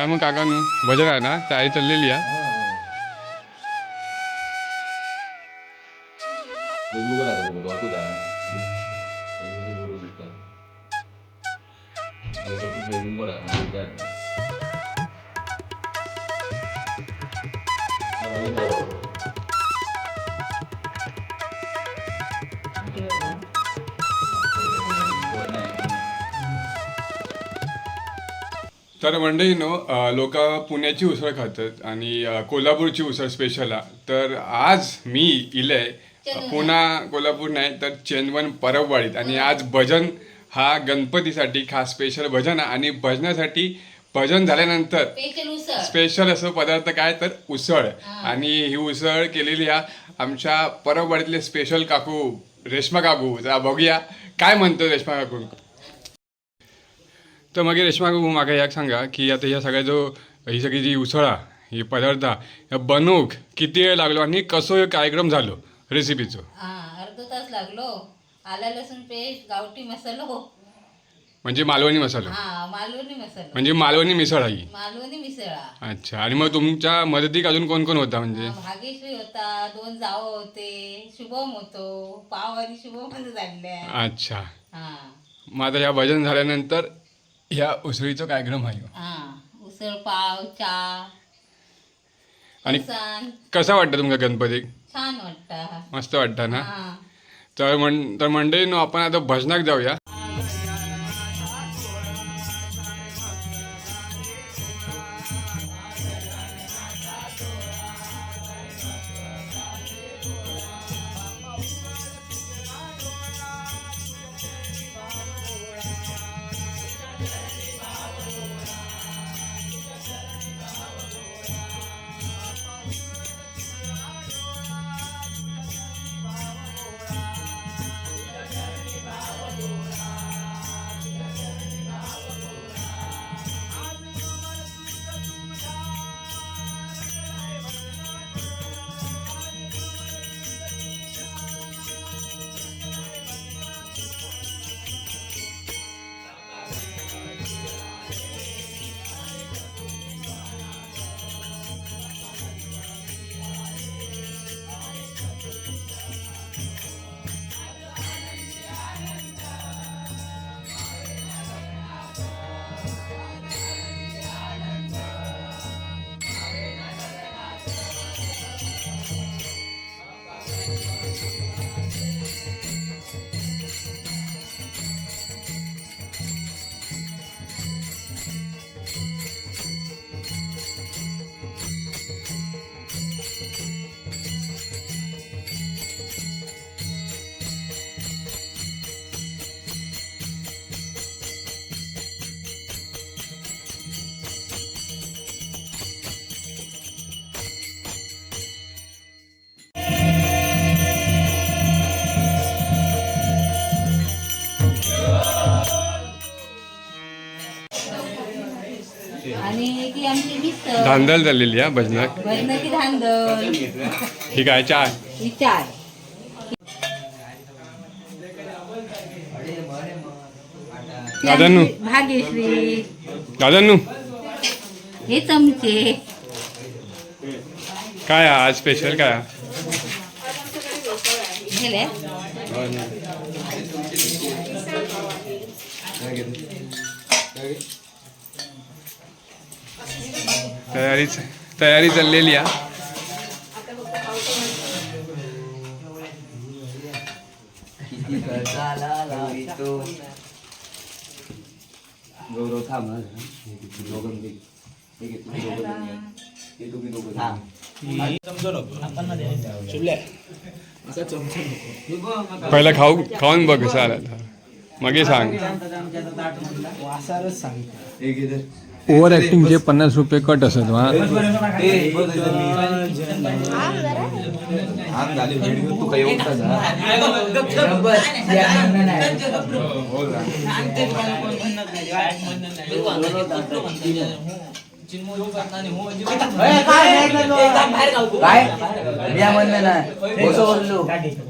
काय मग काका नु भजन आहे ना तयारी चाललेली आहे वेगवेगळं आहे तर मंडळीनो लोक पुण्याची उसळ खातात आणि कोल्हापूरची उसळ स्पेशल आहे तर आज मी इलय पुणा कोल्हापूर नाही तर चेंदवन परबवाडीत. आणि आज भजन हा गणपतीसाठी खास स्पेशल भजन आहे आणि भजनासाठी भजन झाल्यानंतर स्पेशल असं पदार्थ काय? तर उसळ. आणि ही उसळ केलेली ह्या आमच्या परबवाडीतले स्पेशल काकू रेश्मा काकू जरा बघूया. काय म्हणतो रेश्मा काकू? तर मग रेश्मा म्हाका याक सांगा की आता ह्या सगळ्या जो ही सगळी जी उसळ हा, पदार्थ ह्या बनवूक किती वेळ लागलो आणि कसो हे कार्यक्रम झालो रेसिपीचो हा अर्धा तास लागलो. आला लसूण पेस्ट गावठी मसालो. म्हणजे मालवणी मसाला? हा मालवणी मसालो. म्हणजे मालवणी मिसळ आहे ही मालवणी मिसळा. अच्छा आणि मग तुमच्या मदतीक अजून कोण कोण होता म्हणजे? भाग्यश्री होता दोन जाव होते शुभम होतो पाव आणि शुभम झाडल्या अच्छा. हा. मग आता ह्या भजन झाल्यानंतर ह्या उसळीचा कार्यक्रम आहे? हा उसळ पाव चहा. आणि फरसाण. कसा वाटतं तुमका गणपती? छान वाटता. मस्त वाटतं ना? हा. तर म्हण तर मंडळी नो आपण आता भजनाक जाऊया. आणि ती आमची मिसळ धांदल चाललेली आहे भजनाक भजनाची धांदल. ही काय चाय? ही चाय. ती दादांनो. भाग्यश्री. दादांनू हे चमचे. काय आज स्पेशल काय? गेले तयारी तयारी चाललेली आहे. गौरव थांब पहिला खाऊ खाऊन बघ आला. मग सांग. हे ओव्हर ऍक्टिंग जे पन्नास रुपये कट असत हा काय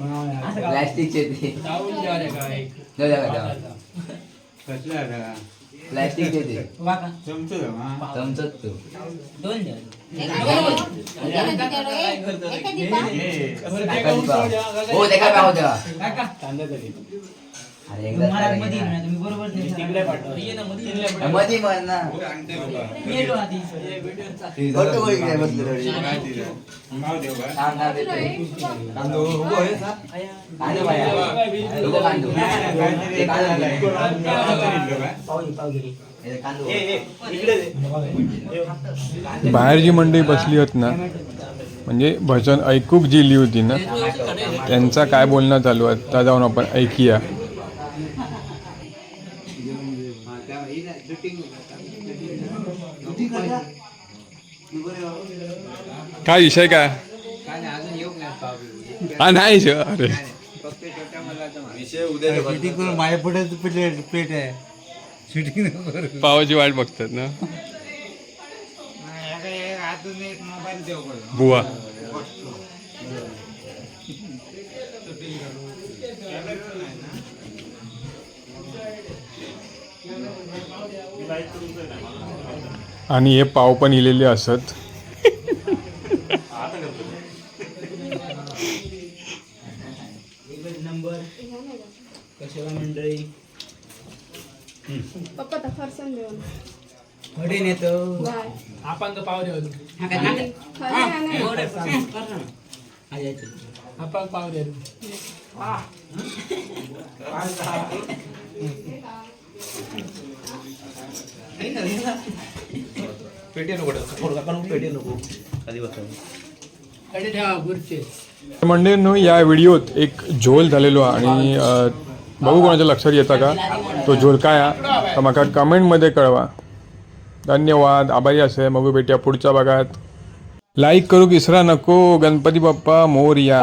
ना बसवलो प्लास्टिकचे ते जाऊ द्या का जाऊ. प्लास्टिकचे ते चमचत तो एखादी पाव. हो ते काय पाव द्या अरे एकदा मध्ये मध्ये म्हण ना. फोटो कोणी काय बसले थोडी? थांब ना देतो. कांदो उभो आहे का? कांदो बाया. उभो कांदो. ते कांदो. घे. हे कांदो. बाहेर जी मंडळी बसली होत ना म्हणजे भजन ऐकूक जी लिही होती ना त्यांचा काय बोलणं चालू आहे? त्या जाऊन आपण ऐकूया. काय विषय काय? हा नाही अरे. माझ्या पुढे प्लेट प्लेट आहे. शूटिंग पावाची वाट बघतात ना. अजून एक मोबाईल देऊ पडतो बुवा. आणि हे पाव पण इलेले असत. पप्पा तर आपण तर पाव? आपण पाव पेटी नको पेटी नको कधी मंडळींनो या व्हिडिओत एक झोल झालेलो आणि बघू कोणाच्या लक्षात येता का तो झोल काय हा तर म्हाका कमेंटमध्ये कळवा धन्यवाद आभारी असे मग भेटूया पुढच्या भागात लाईक करू विसरा नको गणपती बाप्पा मोरया